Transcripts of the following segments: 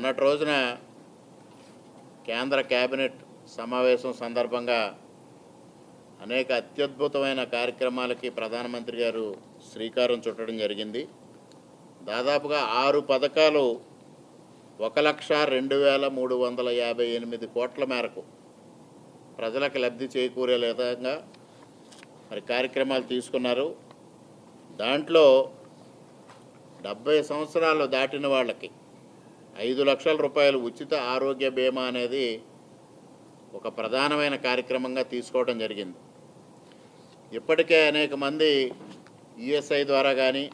మొన్నటి రోజున కేంద్ర కేబినెట్ సమావేశం సందర్భంగా అనేక అత్యద్భుతమైన కార్యక్రమాలకి ప్రధానమంత్రి గారు శ్రీకారం చుట్టడం జరిగింది. దాదాపుగా ఆరు పథకాలు ఒక లక్ష రెండు వేల మూడు వందల యాభై ఎనిమిది కోట్ల మేరకు ప్రజలకు లబ్ధి చేకూరే విధంగా మరి కార్యక్రమాలు తీసుకున్నారు. దాంట్లో డెబ్బై సంవత్సరాలు దాటిన వాళ్ళకి ఐదు లక్షల రూపాయలు ఉచిత ఆరోగ్య బీమా అనేది ఒక ప్రధానమైన కార్యక్రమంగా తీసుకోవడం జరిగింది. ఇప్పటికే అనేక మంది ఈఎస్ఐ ద్వారా కానీ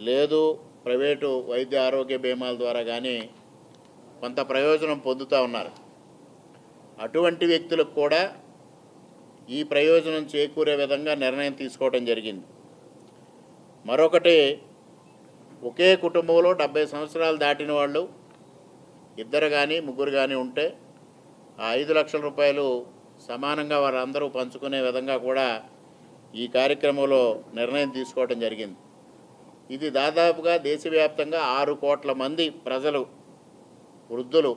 లేదు ప్రైవేటు వైద్య ఆరోగ్య బీమాల ద్వారా కానీ కొంత ప్రయోజనం పొందుతూ ఉన్నారు. అటువంటి వ్యక్తులకు కూడా ఈ ప్రయోజనం చేకూరే విధంగా నిర్ణయం తీసుకోవడం జరిగింది. మరొకటి ఒకే కుటుంబంలో డెబ్బై సంవత్సరాలు దాటిన వాళ్ళు ఇద్దరు కానీ ముగ్గురు కానీ ఉంటే ఆ ఐదు లక్షల రూపాయలు సమానంగా వారందరూ పంచుకునే విధంగా కూడా ఈ కార్యక్రమంలో నిర్ణయం తీసుకోవడం జరిగింది. ఇది దాదాపుగా దేశవ్యాప్తంగా ఆరు కోట్ల మంది ప్రజలు వృద్ధులు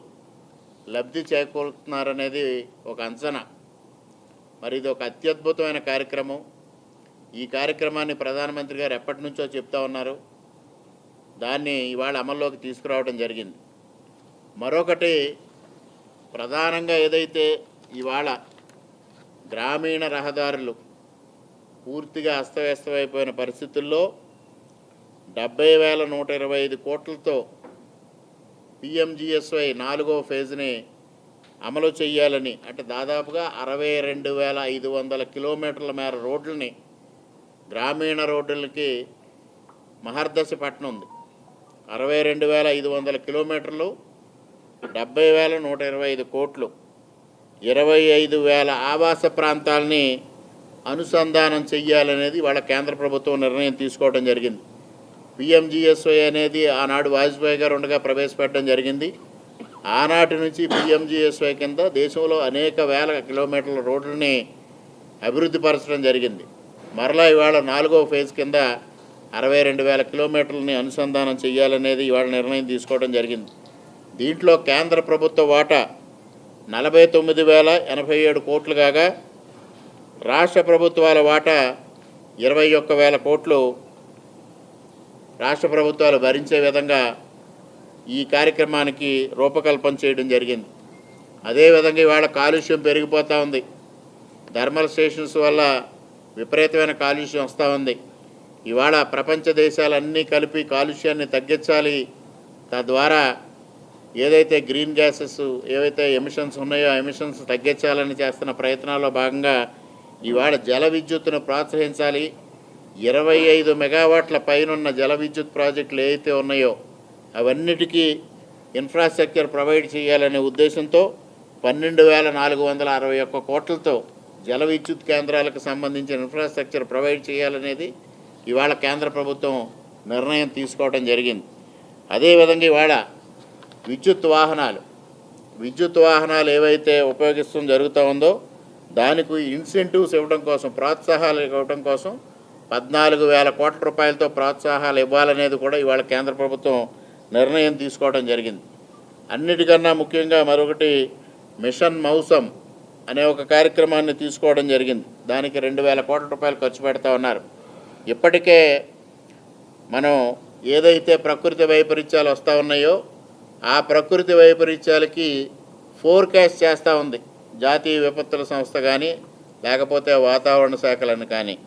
లబ్ధి చేకూరుతున్నారనేది ఒక అంచనా. మరి ఇది ఒక అత్యద్భుతమైన కార్యక్రమం. ఈ కార్యక్రమాన్ని ప్రధానమంత్రి గారు ఎప్పటి నుంచో చెప్తా ఉన్నారు. దాన్ని ఇవాళ అమల్లోకి తీసుకురావడం జరిగింది. మరొకటి ప్రధానంగా ఏదైతే ఇవాళ గ్రామీణ రహదారులు పూర్తిగా అస్తవ్యస్తమైపోయిన పరిస్థితుల్లో డెబ్బై వేల నూట ఇరవై ఐదు కోట్లతో పిఎంజిఎస్వై నాలుగో ఫేజ్ని అమలు చేయాలని అంటే దాదాపుగా అరవై రెండు వేల ఐదు వందల కిలోమీటర్ల మేర రోడ్లని గ్రామీణ రోడ్లకి మహర్దశ పట్టణం ఉంది. అరవై రెండు వేల ఐదు వందల కిలోమీటర్లు డెబ్బై వేల నూట ఇరవై ఐదు కోట్లు ఇరవై ఐదు వేల ఆవాస ప్రాంతాలని అనుసంధానం చెయ్యాలనేది వాళ్ళ కేంద్ర ప్రభుత్వం నిర్ణయం తీసుకోవడం జరిగింది. పిఎంజిఎస్వై అనేది ఆనాడు వాజ్పేయి గారు ఉండగా ప్రవేశపెట్టడం జరిగింది. ఆనాటి నుంచి పిఎంజిఎస్వై కింద దేశంలో అనేక వేల కిలోమీటర్ల రోడ్లని అభివృద్ధి పరచడం జరిగింది. మరలా ఇవాళ నాలుగో ఫేజ్ కింద అరవై రెండు వేల కిలోమీటర్లని అనుసంధానం చేయాలనేది ఇవాళ నిర్ణయం తీసుకోవడం జరిగింది. దీంట్లో కేంద్ర ప్రభుత్వ వాటా నలభై తొమ్మిది వేల ఎనభై ఏడు కోట్లు కాగా రాష్ట్ర ప్రభుత్వాల వాటా ఇరవై ఒక్క వేల కోట్లు రాష్ట్ర ప్రభుత్వాలు భరించే విధంగా ఈ కార్యక్రమానికి రూపకల్పన చేయడం జరిగింది. అదేవిధంగా ఇవాళ కాలుష్యం పెరిగిపోతూ ఉంది. థర్మల్ స్టేషన్స్ వల్ల విపరీతమైన కాలుష్యం వస్తూ ఉంది. ఇవాళ ప్రపంచ దేశాలన్నీ కలిపి కాలుష్యాన్ని తగ్గించాలి. తద్వారా ఏదైతే గ్రీన్ గ్యాసెస్ ఏవైతే ఎమిషన్స్ ఉన్నాయో ఆ ఎమిషన్స్ తగ్గించాలని చేస్తున్న ప్రయత్నాల్లో భాగంగా ఇవాళ జల విద్యుత్తును ప్రోత్సహించాలి. ఇరవై ఐదు మెగావాట్ల పైనున్న జల విద్యుత్ ప్రాజెక్టులు ఏవైతే ఉన్నాయో అవన్నిటికీ ఇన్ఫ్రాస్ట్రక్చర్ ప్రొవైడ్ చేయాలనే ఉద్దేశంతో పన్నెండు వేల నాలుగు వందల అరవై ఒక్క కోట్లతో జల విద్యుత్ కేంద్రాలకు సంబంధించిన ఇన్ఫ్రాస్ట్రక్చర్ ప్రొవైడ్ చేయాలనేది ఇవాళ కేంద్ర ప్రభుత్వం నిర్ణయం తీసుకోవడం జరిగింది. అదేవిధంగా ఇవాళ విద్యుత్ వాహనాలు విద్యుత్ వాహనాలు ఏవైతే ఉపయోగిస్తూ జరుగుతూ ఉందో దానికి ఇన్సెంటివ్స్ ఇవ్వడం కోసం ప్రోత్సాహాలు ఇవ్వడం కోసం పద్నాలుగు వేల కోట్ల రూపాయలతో ప్రోత్సాహాలు ఇవ్వాలనేది కూడా ఇవాళ కేంద్ర ప్రభుత్వం నిర్ణయం తీసుకోవడం జరిగింది. అన్నిటికన్నా ముఖ్యంగా మరొకటి మిషన్ మౌసం అనే ఒక కార్యక్రమాన్ని తీసుకోవడం జరిగింది. దానికి రెండు వేల కోట్ల రూపాయలు ఖర్చు పెడతా ఉన్నారు. ఇప్పటికే మనం ఏదైతే ప్రకృతి వైపరీత్యాలు వస్తూ ఉన్నాయో ఆ ప్రకృతి వైపరీత్యాలకి ఫోర్కాస్ట్ చేస్తూ ఉంది. జాతీయ విపత్తుల సంస్థ కానీ లేకపోతే వాతావరణ శాఖలను కానీ.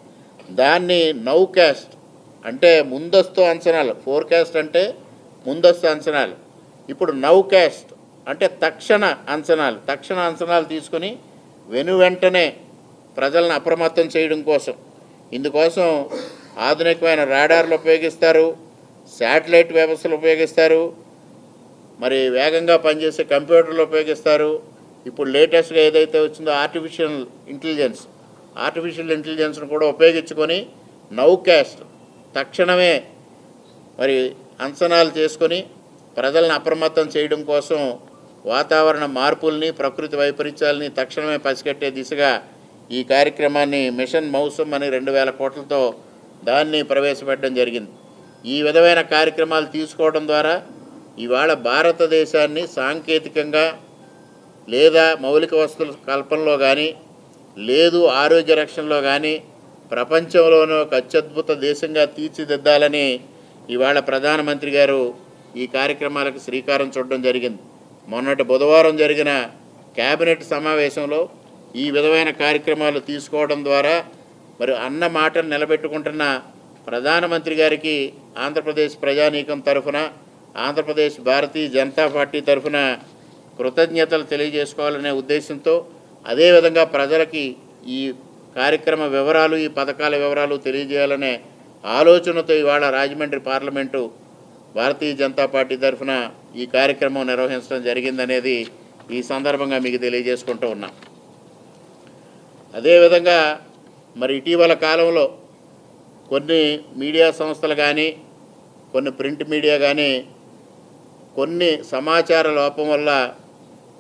దాన్ని నౌకాస్ట్ అంటే ముందస్తు అంచనాలు. ఫోర్కాస్ట్ అంటే ముందస్తు అంచనాలు. ఇప్పుడు నౌకాస్ట్ అంటే తక్షణ అంచనాలు. తక్షణ అంచనాలు తీసుకొని వెను వెంటనే ప్రజలను అప్రమత్తం చేయడం కోసం ఇందుకోసం ఆధునికమైన రాడార్లు ఉపయోగిస్తారు శాటిలైట్ వ్యవస్థలు ఉపయోగిస్తారు మరి వేగంగా పనిచేసే కంప్యూటర్లు ఉపయోగిస్తారు. ఇప్పుడు లేటెస్ట్గా ఏదైతే వచ్చిందో ఆర్టిఫిషియల్ ఇంటెలిజెన్స్ ఆర్టిఫిషియల్ ఇంటెలిజెన్స్ను కూడా ఉపయోగించుకొని నౌకాస్ట్ తక్షణమే మరి అంచనాలు చేసుకొని ప్రజలను అప్రమత్తం చేయడం కోసం వాతావరణ మార్పుల్ని ప్రకృతి వైపరీత్యాలని తక్షణమే పసిగట్టే దిశగా ఈ కార్యక్రమాన్ని మిషన్ మౌసం అని రెండు వేల కోట్లతో దాన్ని ప్రవేశపెట్టడం జరిగింది. ఈ విధమైన కార్యక్రమాలు తీసుకోవడం ద్వారా ఇవాళ భారతదేశాన్ని సాంకేతికంగా లేదా మౌలిక వస్తువుల కల్పనలో కానీ లేదు ఆరోగ్య రక్షణలో కానీ ప్రపంచంలోనే ఒక అత్యద్భుత దేశంగా తీర్చిదిద్దాలని ఇవాళ ప్రధానమంత్రి గారు ఈ కార్యక్రమాలకు శ్రీకారం చుట్టడం జరిగింది. మొన్నటి బుధవారం జరిగిన కేబినెట్ సమావేశంలో ఈ విధమైన కార్యక్రమాలు తీసుకోవడం ద్వారా మరి అన్న మాటను నిలబెట్టుకుంటున్న ప్రధానమంత్రి గారికి ఆంధ్రప్రదేశ్ ప్రజానీకం తరఫున ఆంధ్రప్రదేశ్ భారతీయ జనతా పార్టీ తరఫున కృతజ్ఞతలు తెలియజేసుకోవాలనే ఉద్దేశంతో అదేవిధంగా ప్రజలకి ఈ కార్యక్రమ వివరాలు ఈ పథకాల వివరాలు తెలియజేయాలనే ఆలోచనతో ఇవాళ రాజమండ్రి పార్లమెంటు భారతీయ జనతా పార్టీ తరఫున ఈ కార్యక్రమం నిర్వహించడం జరిగిందనేది ఈ సందర్భంగా మీకు తెలియజేసుకుంటూ ఉన్నాం. అదేవిధంగా మరి ఇటీవల కాలంలో కొన్ని మీడియా సంస్థలు కానీ కొన్ని ప్రింట్ మీడియా కానీ కొన్ని సమాచార లోపం వల్ల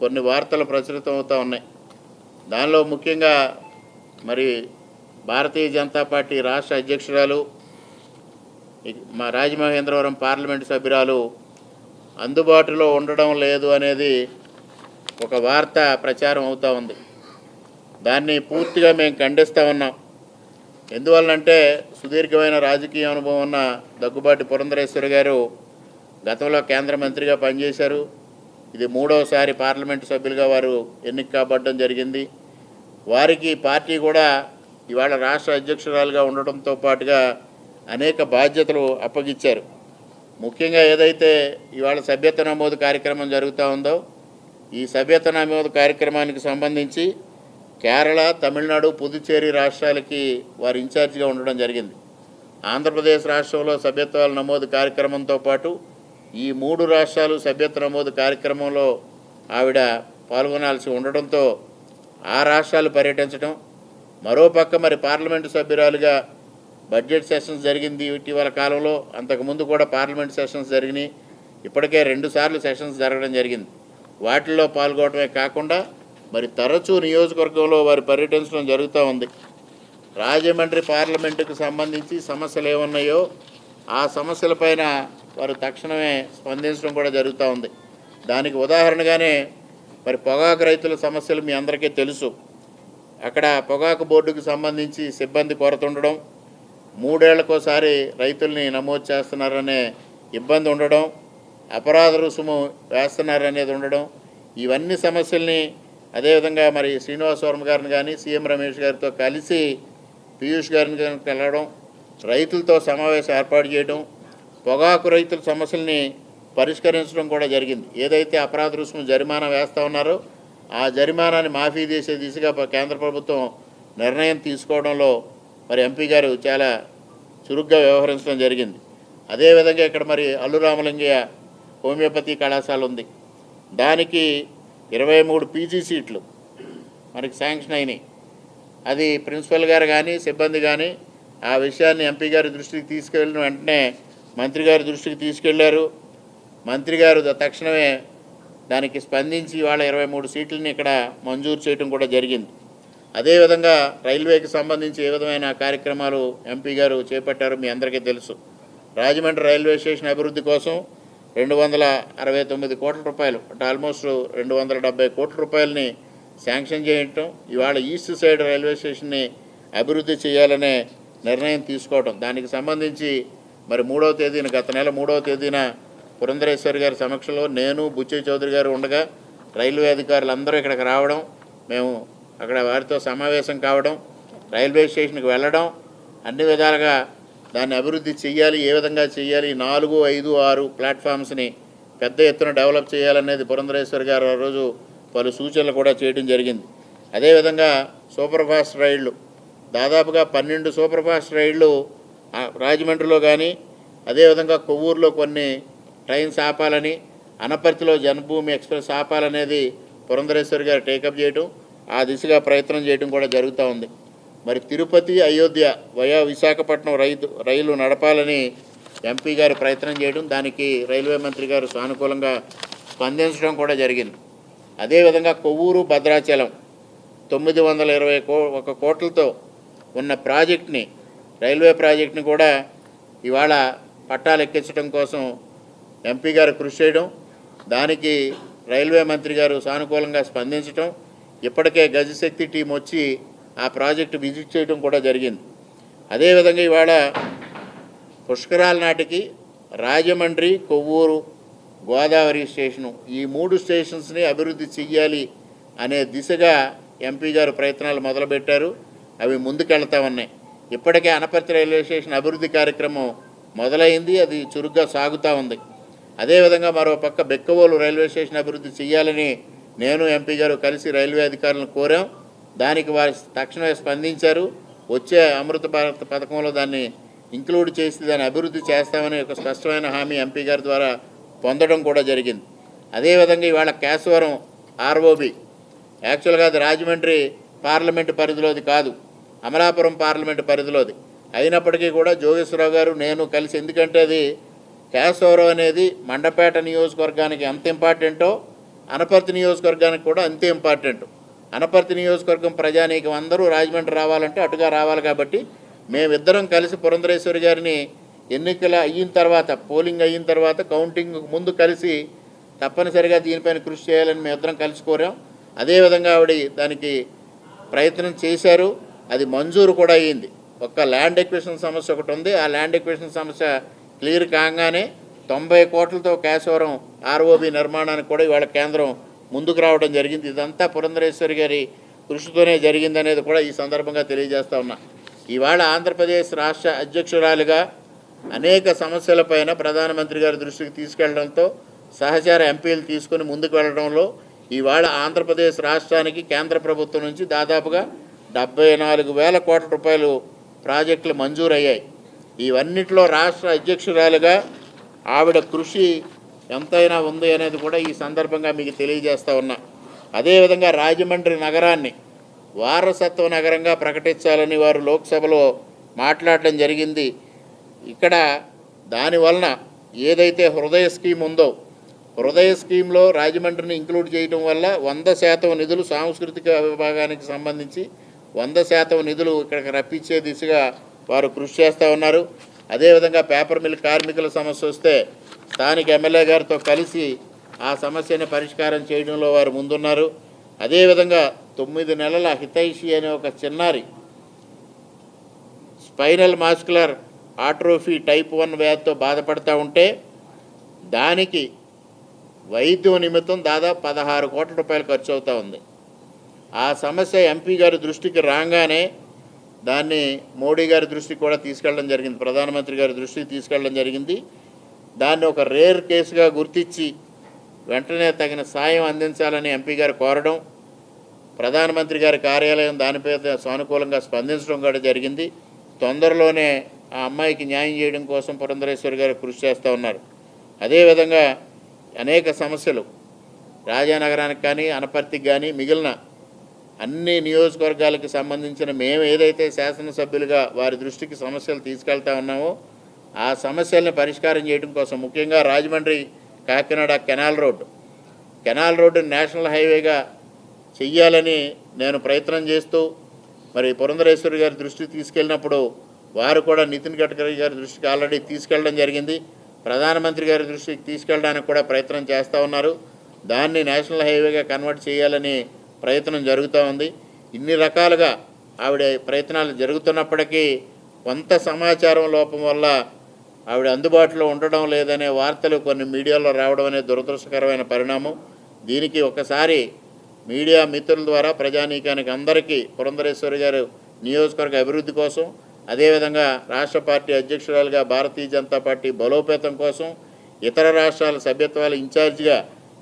కొన్ని వార్తలు ప్రచురితం అవుతూ ఉన్నాయి. దానిలో ముఖ్యంగా మరి భారతీయ జనతా పార్టీ రాష్ట్ర అధ్యక్షురాలు మా రాజమహేంద్రవరం పార్లమెంటు సభ్యురాలు అందుబాటులో ఉండడం లేదు అనేది ఒక వార్త ప్రచారం అవుతూ ఉంది. దాన్ని పూర్తిగా మేము ఖండిస్తూ ఉన్నాం ఎందువల్లంటే సుదీర్ఘమైన రాజకీయ అనుభవం ఉన్న దగ్గుబాటి పురంధరేశ్వరి గారు గతంలో కేంద్ర మంత్రిగా పనిచేశారు. ఇది మూడవసారి పార్లమెంటు సభ్యులుగా వారు ఎన్నిక కాబడడం జరిగింది. వారికి పార్టీ కూడా ఇవాళ రాష్ట్ర అధ్యక్షురాలుగా ఉండడంతో పాటుగా అనేక బాధ్యతలు అప్పగించారు ముఖ్యంగా ఏదైతే ఇవాళ సభ్యత నమోదు కార్యక్రమం జరుగుతూ ఉందో ఈ సభ్యత నమోదు కార్యక్రమానికి సంబంధించి కేరళ తమిళనాడు పుదుచ్చేరి రాష్ట్రాలకి వారు ఇన్ఛార్జిగా ఉండడం జరిగింది. ఆంధ్రప్రదేశ్ రాష్ట్రంలో సభ్యత్వాల నమోదు కార్యక్రమంతో పాటు ఈ మూడు రాష్ట్రాలు సభ్యత్వ నమోదు కార్యక్రమంలో ఆవిడ పాల్గొనాల్సి ఉండడంతో ఆ రాష్ట్రాలు పర్యటించడం మరోపక్క మరి పార్లమెంటు సభ్యురాలుగా బడ్జెట్ సెషన్స్ జరిగింది ఇటీవల కాలంలో. అంతకుముందు కూడా పార్లమెంట్ సెషన్స్ జరిగినాయి. ఇప్పటికే రెండుసార్లు సెషన్స్ జరగడం జరిగింది. వాటిల్లో పాల్గొనడమే కాకుండా మరి తరచూ నియోజకవర్గంలో వారు పర్యటించడం జరుగుతూ ఉంది. రాజమండ్రి పార్లమెంటుకు సంబంధించి సమస్యలు ఏమున్నాయో ఆ సమస్యలపైన వారు తక్షణమే స్పందించడం కూడా జరుగుతూ ఉంది. దానికి ఉదాహరణగానే మరి పొగాకు రైతుల సమస్యలు మీ అందరికీ తెలుసు. అక్కడ పొగాకు బోర్డుకు సంబంధించి సిబ్బంది కొరత ఉండడం మూడేళ్ళకోసారి రైతుల్ని నమోదు చేస్తున్నారనే ఇబ్బంది ఉండడం అపరాధ రుసుము వేస్తున్నారనేది ఉండడం ఇవన్నీ సమస్యల్ని అదేవిధంగా మరి శ్రీనివాసవరం గారిని కానీ సీఎం రమేష్ గారితో కలిసి పీయూష్ గారిని కానీ కలవడం రైతులతో సమావేశం ఏర్పాటు చేయడం పొగాకు రైతుల సమస్యల్ని పరిష్కరించడం కూడా జరిగింది. ఏదైతే అపరాధ రుసుము జరిమానా వేస్తూ ఉన్నారో ఆ జరిమానాన్ని మాఫీ చేసే దిశగా కేంద్ర ప్రభుత్వం నిర్ణయం తీసుకోవడంలో మరి ఎంపీ గారు చాలా చురుగ్గా వ్యవహరించడం జరిగింది. అదేవిధంగా ఇక్కడ మరి అల్లు రామలింగయ్య హోమియోపతి కళాశాల ఉంది. దానికి ఇరవై మూడు పీజీ సీట్లు మనకి శాంక్షన్ అయినాయి. అది ప్రిన్సిపల్ గారు కానీ సిబ్బంది కానీ ఆ విషయాన్ని ఎంపీ గారి దృష్టికి తీసుకెళ్ళిన వెంటనే మంత్రి గారి దృష్టికి తీసుకెళ్ళారు. మంత్రి గారు తక్షణమే దానికి స్పందించి వాళ్ళ ఇరవై మూడు సీట్లని ఇక్కడ మంజూరు చేయడం కూడా జరిగింది. అదేవిధంగా రైల్వేకి సంబంధించి ఏ విధమైన కార్యక్రమాలు ఎంపీ గారు చేపట్టారో మీ అందరికీ తెలుసు. రాజమండ్రి రైల్వే స్టేషన్ అభివృద్ధి కోసం రెండు వందల అరవై తొమ్మిది కోట్ల రూపాయలు. అంటే ఆల్మోస్ట్ రెండు వందల డెబ్బై కోట్ల రూపాయలని శాంక్షన్ చేయటం ఇవాళ ఈస్ట్ సైడ్ రైల్వే స్టేషన్ని అభివృద్ధి చేయాలనే నిర్ణయం తీసుకోవటం. దానికి సంబంధించి మరి మూడవ తేదీన గత నెల మూడవ తేదీన పురంధరేశ్వరి గారి సమక్షంలో నేను బుచ్చయ్య చౌదరి గారు ఉండగా రైల్వే అధికారులు అందరూ ఇక్కడికి రావడం మేము అక్కడ వారితో సమావేశం కావడం రైల్వే స్టేషన్కి వెళ్ళడం అన్ని విధాలుగా దాన్ని అభివృద్ధి చేయాలి ఏ విధంగా చేయాలి నాలుగు ఐదు ఆరు ప్లాట్ఫామ్స్ని పెద్ద ఎత్తున డెవలప్ చేయాలనేది పురంధరేశ్వర్ గారు ఆ రోజు పలు సూచనలు కూడా చేయడం జరిగింది. అదేవిధంగా సూపర్ ఫాస్ట్ రైళ్ళు దాదాపుగా పన్నెండు సూపర్ ఫాస్ట్ రైళ్ళు రాజమండ్రిలో కానీ అదేవిధంగా కొవ్వూరులో కొన్ని ట్రైన్స్ ఆపాలని అనపర్తిలో జన్మభూమి ఎక్స్ప్రెస్ ఆపాలనేది పురంధరేశ్వర్ గారు టేకప్ చేయటం ఆ దిశగా ప్రయత్నం చేయడం కూడా జరుగుతూ ఉంది. మరి తిరుపతి అయోధ్య వయా విశాఖపట్నం రైతు రైలు నడపాలని ఎంపీ గారు ప్రయత్నం చేయడం దానికి రైల్వే మంత్రి గారు సానుకూలంగా స్పందించడం కూడా జరిగింది. అదేవిధంగా కొవ్వూరు భద్రాచలం తొమ్మిది వందల ఇరవై కో ఒక కోట్లతో ఉన్న ప్రాజెక్ట్ని రైల్వే ప్రాజెక్ట్ని కూడా ఇవాళ పట్టాలు ఎక్కించడం కోసం ఎంపీ గారు కృషి చేయడం దానికి రైల్వే మంత్రి గారు సానుకూలంగా స్పందించడం ఇప్పటికే గజశక్తి టీం వచ్చి ఆ ప్రాజెక్టు విజిట్ చేయడం కూడా జరిగింది. అదేవిధంగా ఇవాళ పుష్కరాల నాటికి రాజమండ్రి కొవ్వూరు గోదావరి స్టేషను ఈ మూడు స్టేషన్స్ని అభివృద్ధి చెయ్యాలి అనే దిశగా ఎంపీ గారు ప్రయత్నాలు మొదలుపెట్టారు. అవి ముందుకెళ్తా ఉన్నాయి. ఇప్పటికే అనపర్తి రైల్వే స్టేషన్ అభివృద్ధి కార్యక్రమం మొదలైంది. అది చురుగ్గా సాగుతూ ఉంది. అదేవిధంగా మరో పక్క బెక్కవోలు రైల్వే స్టేషన్ అభివృద్ధి చేయాలని నేను ఎంపీ గారు కలిసి రైల్వే అధికారులను కోరాం. దానికి వారు తక్షణమే స్పందించారు. వచ్చే అమృత భారత్ పథకంలో దాన్ని ఇంక్లూడ్ చేసి దాన్ని అభివృద్ధి చేస్తామని ఒక స్పష్టమైన హామీ ఎంపీ గారి ద్వారా పొందడం కూడా జరిగింది. అదేవిధంగా ఇవాళ కేశవరం ఆర్ఓబి యాక్చువల్గా అది రాజమండ్రి పార్లమెంటు పరిధిలోది కాదు అమలాపురం పార్లమెంటు పరిధిలోది. అయినప్పటికీ కూడా జోగేశ్వరరావు గారు నేను కలిసి ఎందుకంటే అది కేశవరం అనేది మండపేట నియోజకవర్గానికి ఎంత ఇంపార్టెంటో అనపర్తి నియోజకవర్గానికి కూడా అంతే ఇంపార్టెంట్. అనపర్తి నియోజకవర్గం ప్రజానీకం అందరూ రాజమండ్రి రావాలంటే అటుగా రావాలి కాబట్టి మేమిద్దరం కలిసి పురంధరేశ్వరి గారిని ఎన్నికల అయిన తర్వాత పోలింగ్ అయిన తర్వాత కౌంటింగ్ ముందు కలిసి తప్పనిసరిగా దీనిపైన కృషి చేయాలని మేమిద్దరం కలిసి కోరాం. అదేవిధంగా ఆవిడ దానికి ప్రయత్నం చేశారు. అది మంజూరు కూడా అయ్యింది ఒక్క ల్యాండ్ ఎక్విషన్ సమస్య ఒకటి ఉంది. ఆ ల్యాండ్ ఎక్విషన్ సమస్య క్లియర్ కాగానే తొంభై కోట్లతో కేశవరం ఆర్ఓబి నిర్మాణానికి కూడా ఇవాళ కేంద్రం ముందుకు రావడం జరిగింది. ఇదంతా పురంధరేశ్వరి గారి కృషితోనే జరిగిందనేది కూడా ఈ సందర్భంగా తెలియజేస్తా ఉన్నా. ఇవాళ ఆంధ్రప్రదేశ్ రాష్ట్ర అధ్యక్షురాలుగా అనేక సమస్యలపైన ప్రధానమంత్రి గారి దృష్టికి తీసుకెళ్ళడంతో సహచార ఎంపీలు తీసుకుని ముందుకు వెళ్ళడంలో ఇవాళ ఆంధ్రప్రదేశ్ రాష్ట్రానికి కేంద్ర ప్రభుత్వం నుంచి దాదాపుగా డెబ్బై నాలుగు వేల కోట్ల రూపాయలు ప్రాజెక్టులు మంజూరయ్యాయి. ఇవన్నిటిలో రాష్ట్ర అధ్యక్షురాలుగా ఆవిడ కృషి ఎంతైనా ఉంది అనేది కూడా ఈ సందర్భంగా మీకు తెలియజేస్తూ ఉన్నా. అదేవిధంగా రాజమండ్రి నగరాన్ని వారసత్వ నగరంగా ప్రకటించాలని వారు లోక్సభలో మాట్లాడడం జరిగింది. ఇక్కడ దానివలన ఏదైతే హృదయ స్కీమ్ ఉందో హృదయ స్కీమ్లో రాజమండ్రిని ఇంక్లూడ్ చేయడం వల్ల వంద శాతం నిధులు సాంస్కృతిక విభాగానికి సంబంధించి వంద శాతం నిధులు ఇక్కడికి రప్పించే దిశగా వారు కృషి చేస్తూ ఉన్నారు. అదేవిధంగా పేపర్ మిల్ కార్మికుల సమస్య వస్తే స్థానిక ఎమ్మెల్యే గారితో కలిసి ఆ సమస్యని పరిష్కారం చేయడంలో వారు ముందున్నారు. అదేవిధంగా తొమ్మిది నెలల హితైషి అనే ఒక చిన్నారి spinal muscular atrophy type one వ్యాధితో బాధపడతా ఉంటే దానికి వైద్యం నిమిత్తం దాదాపు పదహారు కోట్ల రూపాయలు ఖర్చు అవుతూ ఉంది. ఆ సమస్య ఎంపీ గారి దృష్టికి రాగానే దాన్ని మోడీ గారి దృష్టికి కూడా తీసుకెళ్ళడం జరిగింది ప్రధానమంత్రి గారి దృష్టికి తీసుకెళ్ళడం జరిగింది. దాన్ని ఒక రేర్ కేసుగా గుర్తించి వెంటనే తగిన సాయం అందించాలని ఎంపీ గారు కోరడం ప్రధానమంత్రి గారి కార్యాలయం దానిపై సానుకూలంగా స్పందించడం కూడా జరిగింది. తొందరలోనే ఆ అమ్మాయికి న్యాయం చేయడం కోసం పురంధరేశ్వరి గారు కృషి చేస్తూ ఉన్నారు. అదేవిధంగా అనేక సమస్యలు రాజానగరానికి కానీ అనపర్తికి కానీ మిగిలిన అన్ని నియోజకవర్గాలకు సంబంధించిన మేము ఏదైతే శాసనసభ్యులుగా వారి దృష్టికి సమస్యలు తీసుకెళ్తా ఉన్నామో ఆ సమస్యల్ని పరిష్కారం చేయడం కోసం ముఖ్యంగా Rajahmundry Kakinada canal road. Canal road national హైవేగా చెయ్యాలని నేను ప్రయత్నం చేస్తూ మరి పురంధరేశ్వరి గారి దృష్టికి తీసుకెళ్ళినప్పుడు వారు కూడా నితిన్ గడ్కరీ గారి దృష్టికి ఆల్రెడీ తీసుకెళ్ళడం జరిగింది. ప్రధానమంత్రి గారి దృష్టికి తీసుకెళ్ళడానికి కూడా ప్రయత్నం చేస్తూ ఉన్నారు. దాన్ని నేషనల్ హైవేగా కన్వర్ట్ చేయాలని ప్రయత్నం జరుగుతూ ఉంది. ఇన్ని రకాలుగా ఆవిడ ప్రయత్నాలు జరుగుతున్నప్పటికీ కొంత సమాచారం లోపం వల్ల ఆవిడ అందుబాటులో ఉండడం లేదనే వార్తలు కొన్ని మీడియాలో రావడం అనేది దురదృష్టకరమైన పరిణామం. దీనికి ఒకసారి మీడియా మిత్రుల ద్వారా ప్రజానీకానికి అందరికీ పురంధరేశ్వరి గారు నియోజకవర్గ అభివృద్ధి కోసం అదేవిధంగా రాష్ట్ర పార్టీ అధ్యక్షురాలుగా భారతీయ జనతా పార్టీ బలోపేతం కోసం ఇతర రాష్ట్రాల సభ్యత్వాల ఇన్ఛార్జిగా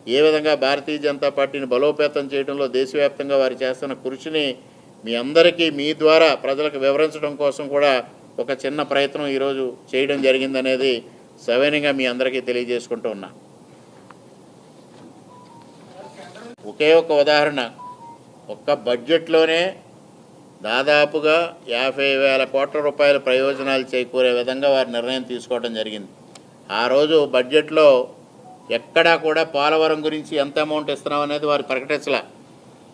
ఏ విధంగా భారతీయ జనతా పార్టీని బలోపేతం చేయడంలో దేశవ్యాప్తంగా వారు చేస్తున్న కృషిని మీ అందరికీ మీ ద్వారా ప్రజలకు వివరించడం కోసం కూడా ఒక చిన్న ప్రయత్నం ఈరోజు చేయడం జరిగిందనేది సవినయంగా మీ అందరికీ తెలియజేసుకుంటూ ఉన్నా. ఒకే ఒక ఉదాహరణ. ఒక్క బడ్జెట్లోనే దాదాపుగా యాభై వేల కోట్ల రూపాయల ప్రయోజనాలు చేకూరే విధంగా వారి నిర్ణయం తీసుకోవడం జరిగింది. ఆ రోజు బడ్జెట్లో ఎక్కడా కూడా పోలవరం గురించి ఎంత అమౌంట్ ఇస్తున్నాం అనేది వారు ప్రకటించలే.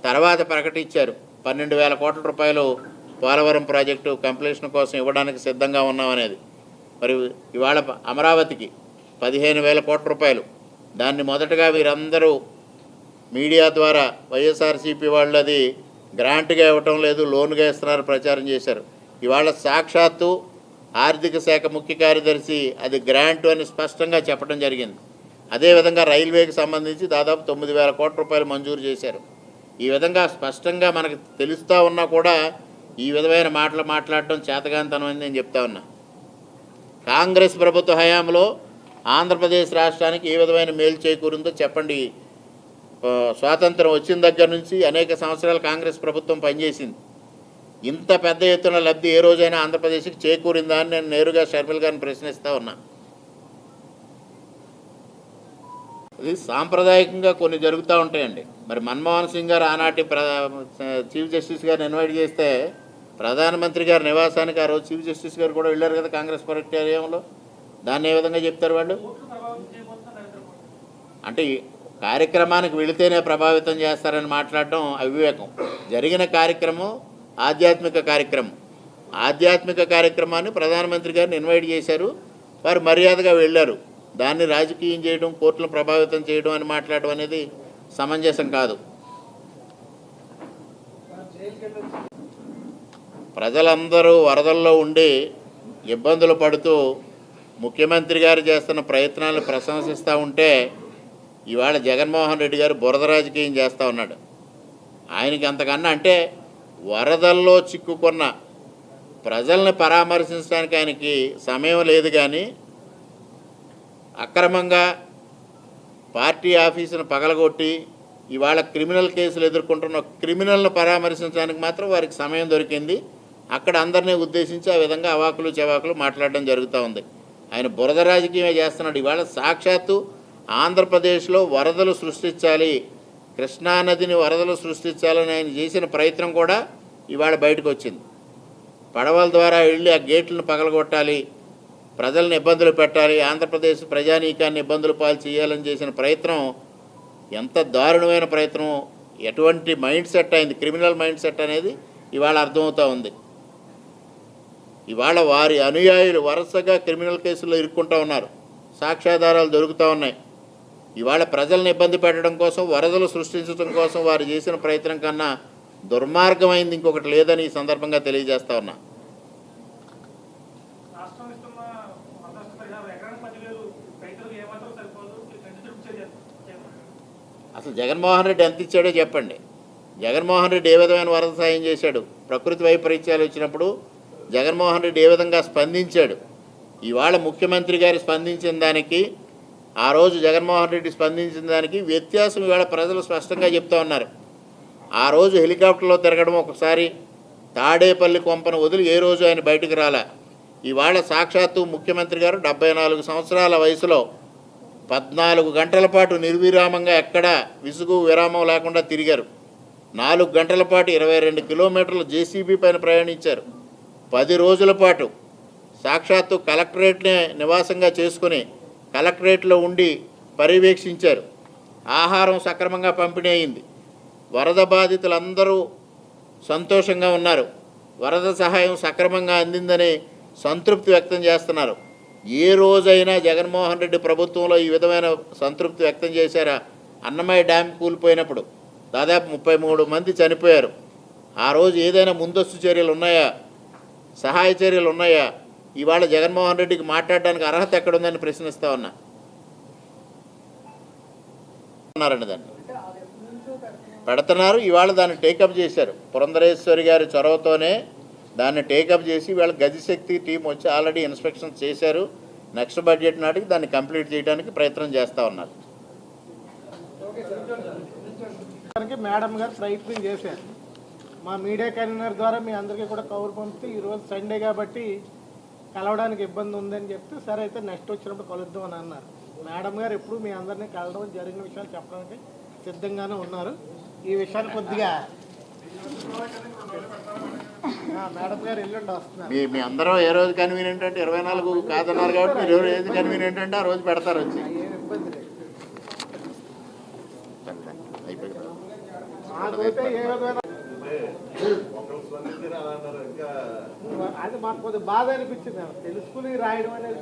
తర్వాత ప్రకటించారు. పన్నెండు వేల కోట్ల రూపాయలు పోలవరం ప్రాజెక్టు కంప్లీషన్ కోసం ఇవ్వడానికి సిద్ధంగా ఉన్నామనేది మరి ఇవాళ అమరావతికి పదిహేను వేల కోట్ల రూపాయలు. దాన్ని మొదటగా వీరందరూ మీడియా ద్వారా వైఎస్ఆర్సీపీ వాళ్ళు అది గ్రాంట్గా ఇవ్వటం లేదు లోన్గా ఇస్తున్నారు ప్రచారం చేశారు. ఇవాళ సాక్షాత్తు ఆర్థిక శాఖ ముఖ్య కార్యదర్శి అది గ్రాంట్ అని స్పష్టంగా చెప్పడం జరిగింది. అదేవిధంగా రైల్వేకి సంబంధించి దాదాపు తొమ్మిది వేల కోట్ల రూపాయలు మంజూరు చేశారు. ఈ విధంగా స్పష్టంగా మనకు తెలుస్తూ ఉన్నా కూడా ఈ విధమైన మాటలు మాట్లాడటం చేతగాంతనం అని నేను చెప్తా ఉన్నా. కాంగ్రెస్ ప్రభుత్వ హయాంలో ఆంధ్రప్రదేశ్ రాష్ట్రానికి ఏ విధమైన మేలు చేకూరిందో చెప్పండి. స్వాతంత్రం వచ్చిన దగ్గర నుంచి అనేక సంవత్సరాలు కాంగ్రెస్ ప్రభుత్వం పనిచేసింది. ఇంత పెద్ద ఎత్తున లబ్ధి ఏ రోజైనా ఆంధ్రప్రదేశ్కి చేకూరిందా అని నేను నేరుగా షర్మిల్ గారిని ప్రశ్నిస్తూ ఉన్నా. ఇది సాంప్రదాయకంగా కొన్ని జరుగుతూ ఉంటాయండి. మరి మన్మోహన్ సింగ్ గారు ఆనాటి ప్ర చీఫ్ జస్టిస్ గారిని ఇన్వైట్ చేస్తే ప్రధానమంత్రి గారి నివాసానికి ఆ రోజు చీఫ్ జస్టిస్ గారు కూడా వెళ్ళారు కదా కాంగ్రెస్ పరిచర్యంలో దాన్ని ఏ విధంగా చెప్తారు వాళ్ళు? అంటే కార్యక్రమానికి వెళితేనే ప్రభావితం చేస్తారని మాట్లాడడం అవివేకం. జరిగిన కార్యక్రమం ఆధ్యాత్మిక కార్యక్రమం. ఆధ్యాత్మిక కార్యక్రమాన్ని ప్రధానమంత్రి గారిని ఇన్వైట్ చేశారు. వారు మర్యాదగా వెళ్ళారు. దాన్ని రాజకీయం చేయడం కోర్టులను ప్రభావితం చేయడం అని మాట్లాడడం అనేది సమంజసం కాదు. ప్రజలందరూ వరదల్లో ఉండి ఇబ్బందులు పడుతూ ముఖ్యమంత్రి గారు చేస్తున్న ప్రయత్నాలను ప్రశంసిస్తూ ఉంటే ఇవాళ జగన్మోహన్ రెడ్డి గారు బురద రాజకీయం చేస్తూ ఉన్నాడు. ఆయనకి అంతకన్నా అంటే వరదల్లో చిక్కుకున్న ప్రజల్ని పరామర్శించడానికి ఆయనకి సమయం లేదు కానీ అక్రమంగా పార్టీ ఆఫీసును పగలగొట్టి ఇవాళ క్రిమినల్ కేసులు ఎదుర్కొంటున్న క్రిమినల్ను పరామర్శించడానికి మాత్రం వారికి సమయం దొరికింది. అక్కడ అందరినీ ఉద్దేశించి ఆ విధంగా అవాకులు చెవాకులు మాట్లాడడం జరుగుతూ ఉంది. ఆయన బురద రాజకీయమే చేస్తున్నాడు. ఇవాళ సాక్షాత్తు ఆంధ్రప్రదేశ్లో వరదలు సృష్టించాలి. కృష్ణానదిని వరదలు సృష్టించాలని ఆయన చేసిన ప్రయత్నం కూడా ఇవాళ బయటకు వచ్చింది. పడవల ద్వారా వెళ్ళి ఆ గేట్లను పగలగొట్టాలి. ప్రజలను ఇబ్బందులు పెట్టాలి. ఆంధ్రప్రదేశ్ ప్రజానీకాన్ని ఇబ్బందులు పాలు చేయాలని చేసిన ప్రయత్నం ఎంత దారుణమైన ప్రయత్నం. ఎటువంటి మైండ్ సెట్ అయింది. క్రిమినల్ మైండ్ సెట్ అనేది ఇవాళ అర్థమవుతూ ఉంది. ఇవాళ వారి అనుయాయులు వరుసగా క్రిమినల్ కేసుల్లో ఇరుక్కుంటూ ఉన్నారు. సాక్ష్యాధారాలు దొరుకుతూ ఉన్నాయి. ఇవాళ ప్రజలను ఇబ్బంది పెట్టడం కోసం వరదలు సృష్టించడం కోసం వారు చేసిన ప్రయత్నం కన్నా దుర్మార్గమైంది ఇంకొకటి లేదని ఈ సందర్భంగా తెలియజేస్తా ఉన్నా. అసలు జగన్మోహన్ రెడ్డి ఎంత ఇచ్చాడో చెప్పండి. జగన్మోహన్ రెడ్డి ఏ విధమైన వరద సాయం చేశాడు? ప్రకృతి వైపరీత్యాలు వచ్చినప్పుడు జగన్మోహన్ రెడ్డి ఏ విధంగా స్పందించాడు? ఇవాళ ముఖ్యమంత్రి గారు స్పందించిన దానికి ఆ రోజు జగన్మోహన్ రెడ్డి స్పందించిన దానికి వ్యత్యాసం ఇవాళ ప్రజలు స్పష్టంగా చెప్తా ఉన్నారు. ఆ రోజు హెలికాప్టర్లో తిరగడం ఒకసారి తాడేపల్లి కొంపను వదిలి ఏ రోజు ఆయన బయటకు రాలా? ఇవాళ సాక్షాత్తు ముఖ్యమంత్రి గారు డెబ్బై నాలుగు సంవత్సరాల వయసులో పద్నాలుగు గంటల పాటు నిర్విరామంగా ఎక్కడా విసుగు విరామం లేకుండా తిరిగారు. నాలుగు గంటల పాటు ఇరవై రెండు కిలోమీటర్లు జేసీబీ పైన ప్రయాణించారు. పది రోజుల పాటు సాక్షాత్తు కలెక్టరేట్నే నివాసంగా చేసుకుని కలెక్టరేట్లో ఉండి పర్యవేక్షించారు. ఆహారం సక్రమంగా పంపిణీ అయింది. వరద బాధితులందరూ సంతోషంగా ఉన్నారు. వరద సహాయం సక్రమంగా అందిందని సంతృప్తి వ్యక్తం చేస్తున్నారు. ఏ రోజైనా జగన్మోహన్ రెడ్డి ప్రభుత్వంలో ఈ విధమైన సంతృప్తి వ్యక్తం చేశారా? అన్నమయ్య డ్యామ్ కూలిపోయినప్పుడు దాదాపు ముప్పై మూడు మంది చనిపోయారు. ఆ రోజు ఏదైనా ముందస్తు చర్యలు ఉన్నాయా? సహాయ చర్యలు ఉన్నాయా? ఇవాళ జగన్మోహన్ రెడ్డికి మాట్లాడడానికి అర్హత ఎక్కడుందని ప్రశ్నిస్తా ఉన్నా. అన్నారండి దాన్ని. పెడుతున్నారు ఇవాళ దాన్ని టేకప్ చేశారు. పురంధరేశ్వరి గారి చొరవతోనే దాన్ని టేకప్ చేసి వీళ్ళ గతిశక్తి టీం వచ్చి ఆల్రెడీ ఇన్స్పెక్షన్ చేశారు. నెక్స్ట్ బడ్జెట్ నాటికి దాన్ని కంప్లీట్ చేయడానికి ప్రయత్నం చేస్తూ ఉన్నారు. మేడం గారు ప్రయత్నం చేశారు. మా మీడియా కన్వీనర్ ద్వారా మీ అందరికీ కూడా కవర్ పంపితే ఈరోజు సండే కాబట్టి కలవడానికి ఇబ్బంది ఉందని చెప్తే సరే అయితే నెక్స్ట్ వచ్చినప్పుడు కలుద్దాం అని అన్నారు. మేడం గారు ఎప్పుడు మీ అందరినీ కలవడం జరిగిన విషయాలు చెప్పడానికి సిద్ధంగానే ఉన్నారు. ఈ విషయాన్ని కొద్దిగా మేడం గారు ఎల్లుండి వస్తున్నారు. మీ అందరూ ఏ రోజు కన్వీనియంట్ అంటే ఇరవై నాలుగు కాదన్నారు కాబట్టి మీరు కన్వీనియంట్ అంటే ఆ రోజు పెడతారు వచ్చి. ఇబ్బంది లేదు. అయిపోయింది అది మాకు కొద్దిగా బాధ అనిపించింది. తెలుసుకుని రాయడం అనేది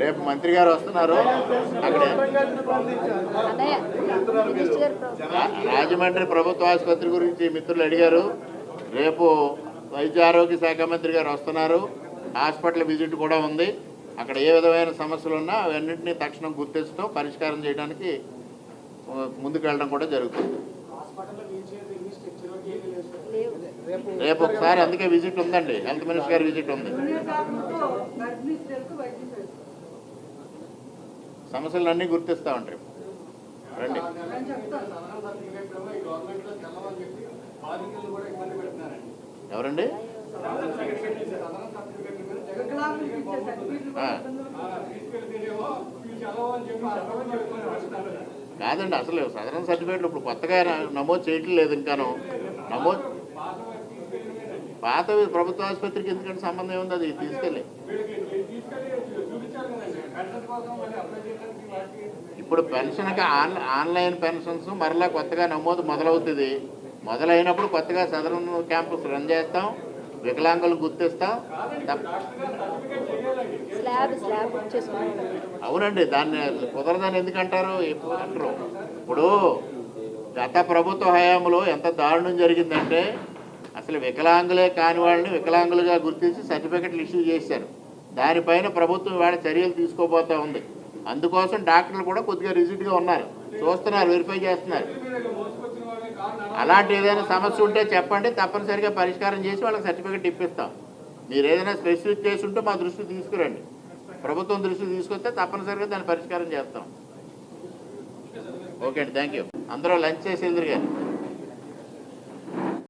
రేపు మంత్రి గారు వస్తున్నారు. రాజమండ్రి ప్రభుత్వ ఆసుపత్రి గురించి మిత్రులు అడిగారు. రేపు వైద్య ఆరోగ్య శాఖ మంత్రి గారు వస్తున్నారు. హాస్పిటల్ విజిట్ కూడా ఉంది. అక్కడ ఏ విధమైన సమస్యలు ఉన్నా అవన్నింటినీ తక్షణం గుర్తించడం పరిష్కారం చేయడానికి ముందుకు వెళ్ళడం కూడా జరుగుతుంది. రేపు రేపు ఒకసారి అందుకే విజిట్ ఉందండి. హెల్త్ మినిస్టర్ గారి విజిట్ ఉంది. సమస్యలన్నీ గుర్తిస్తా ఉంటాయి రండి. ఎవరండి? ఆ. కాదండి అసలు సదరన్ సర్టిఫికేట్లు ఇప్పుడు కొత్తగా నమోదు చేయటం లేదు ఇంకాను. నమోదు పాత ప్రభుత్వ ఆసుపత్రికి ఎందుకంటే సంబంధం ఉంది అది తీసుకెళ్ళి. ఇప్పుడు పెన్షన్కి ఆన్ ఆన్లైన్ పెన్షన్స్ మరలా కొత్తగా నమోదు మొదలవుతుంది. మొదలైనప్పుడు కొత్తగా సదరన్ క్యాంపస్ రన్ చేస్తాం. వికలాంగులు గుర్తిస్తాం? అవునండి దాన్ని కుదరదని ఎందుకంటారు? అంటారు. ఇప్పుడు గత ప్రభుత్వ హయాంలో ఎంత దారుణం జరిగిందంటే అసలు వికలాంగులే కాని వాళ్ళని వికలాంగులుగా గుర్తించి సర్టిఫికెట్లు ఇష్యూ చేశారు. దానిపైన ప్రభుత్వం ఇవాళ చర్యలు తీసుకోబోతా ఉంది. అందుకోసం డాక్టర్లు కూడా కొద్దిగా రిజిట్గా ఉన్నారు. చూస్తున్నారు వెరిఫై చేస్తున్నారు. అలాంటి ఏదైనా సమస్య ఉంటే చెప్పండి తప్పనిసరిగా పరిష్కారం చేసి వాళ్ళకి సర్టిఫికెట్ ఇప్పిస్తాం. మీరు ఏదైనా స్పెసిఫిక్ చేసి ఉంటే మా దృష్టికి తీసుకురండి. ప్రభుత్వం దృష్టికి తీసుకొస్తే తప్పనిసరిగా దాన్ని పరిష్కారం చేస్తాం. ఓకే అండి థ్యాంక్ యూ అందరూ లంచ్ చేసి ఎదురు